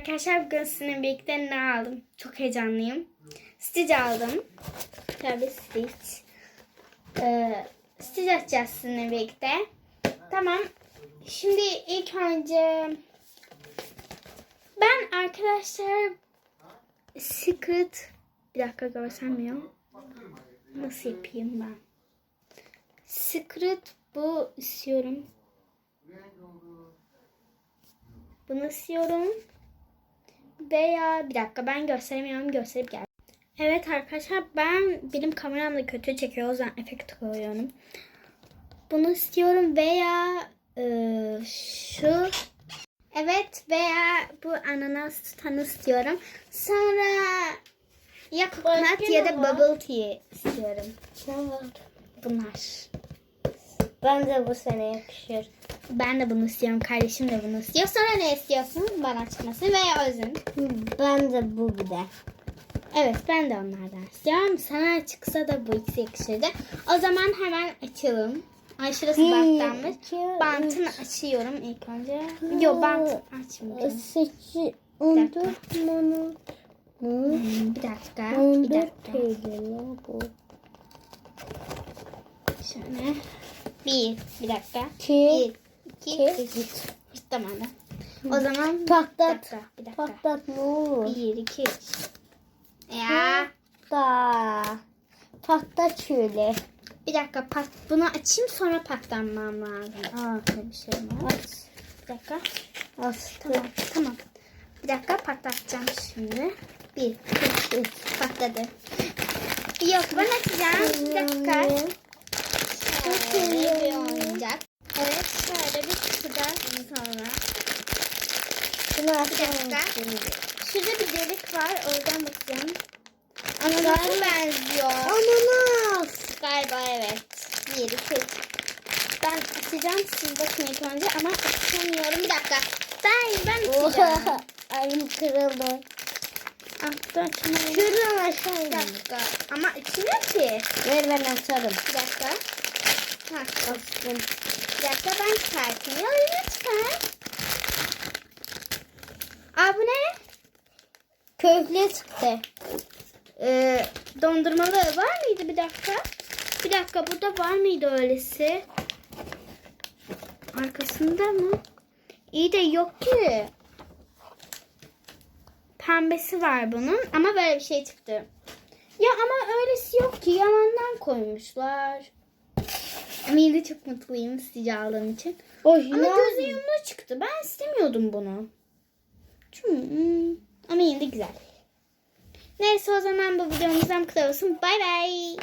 Arkadaşlar bugün sizinle birlikte ne aldım? Çok heyecanlıyım. Stitch aldım. Tabii Stitch. Ee, Stitch açacağız sizinle birlikte. Tamam. Şimdi ilk önce ben arkadaşlar Secret bir dakika görselmiyor. Nasıl yapayım ben? Secret bu istiyorum. Bunu istiyorum. Veya bir dakika ben gösteremiyorum. Gösterip gel. Evet arkadaşlar ben benim kameram da kötü çekiyor. O yüzden efekt koyuyorum. Bunu istiyorum veya e, şu evet veya bu ananas tutanı istiyorum. Sonra ya Başka ya da bubble tea istiyorum. Ne var? Bunlar. Ben de bu sene yakışır. Ben de bunu istiyorum. Kardeşim de bunu istiyor. Sonra ne istiyorsun? Bana çıkması veya özün. Ben de bu bir de. Evet ben de onlardan istiyorum. Sana çıksa da bu ikisi yakışırdı. O zaman hemen açalım. Ay şurası Bir, bantlanmış. iki, Bantını açıyorum ilk önce. Yok bant açmayacağım. Seçi 14 manat. Hı? Hmm, bir dakika. Bir 14 dakika. Bu. Şöyle. Bir. Bir dakika. İki. Bir. İki, iki. üç. İşte tamam. O zaman bir Patlat. dakika. Bir dakika. Patlat ne olur. Bir, iki, üç. Ya. Da. Patlat şöyle. Bir dakika pat, bunu açayım sonra patlamam lazım. Aa bir şey var. Aç. Bir dakika. Astım. Tamam tamam. Bir dakika patlatacağım şimdi. Bir, iki, üç. Patladı. Yok ben açacağım. Bir dakika. Şöyle bir oyuncak. Evet şöyle bir kutudan sonra. Bunu Bir açalım şimdi. Şurada bir delik var. Oradan bakacağım. Ananasa benziyor. Ananas. Galiba evet. Bir, iki, üç. Ben açacağım. Siz bakın ilk önce ama açamıyorum. Bir dakika. Ben, ben açacağım. Oha. Kırıldı. Ah, ben açamıyorum. Şuradan aşağı Bir dakika. Ama açmıyor ki. Ver ben açarım. Bir dakika. Ha, Astım. Dakika ben çıkartayım. Ya lütfen. Aa bu ne? Köfle çıktı. Ee, dondurmalı var mıydı bir dakika? Bir dakika burada var mıydı öylesi? Arkasında mı? İyi de yok ki. Pembesi var bunun ama böyle bir şey çıktı. Ya ama öylesi yok ki yalandan koymuşlar. Ama yine çok mutluyum sizce aldığım için. Ama gözü yumru çıktı. Ben istemiyordum bunu. Hmm, Ama yine de güzel. Neyse o zaman bu videomuzdan bu kadar olsun. Bay bay.